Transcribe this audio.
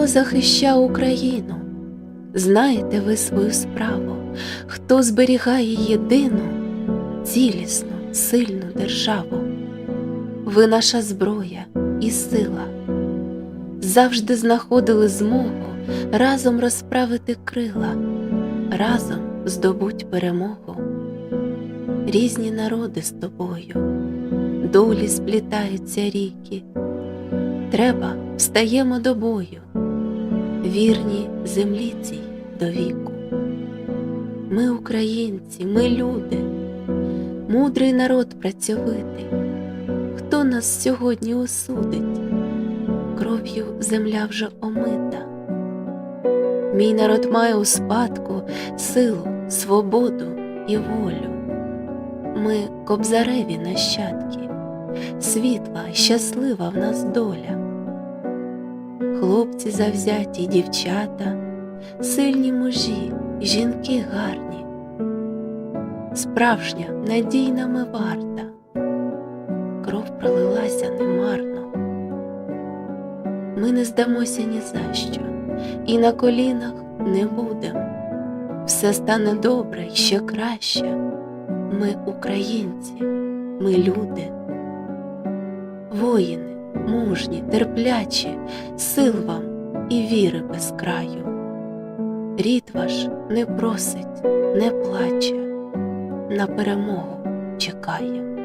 Хто захищав Україну? Знаєте ви свою справу, хто зберігає єдину, цілісну, сильну державу? Ви наша зброя і сила, завжди знаходили змогу разом розправити крила, разом здобуть перемогу. Різні народи з тобою, долі сплітаються ріки. Треба встаємо до бою, вірні землі цій до віку. Ми українці, ми люди, мудрий народ працьовитий. Хто нас сьогодні осудить? Кров'ю земля вже омита. Мій народ має у спадку силу, свободу і волю. Ми кобзареві нащадки, світла, щаслива в нас доля. Хлопці завзяті, дівчата, сильні мужі, жінки гарні, справжня надійна ми варта, кров пролилася немарно. Ми не здамося ні за що, і на колінах не будем. Все стане добре й ще краще. Ми українці, ми люди, воїни, мужні, терплячі, сил вам і віри без краю. Рід ваш не просить, не плаче, на перемогу чекає.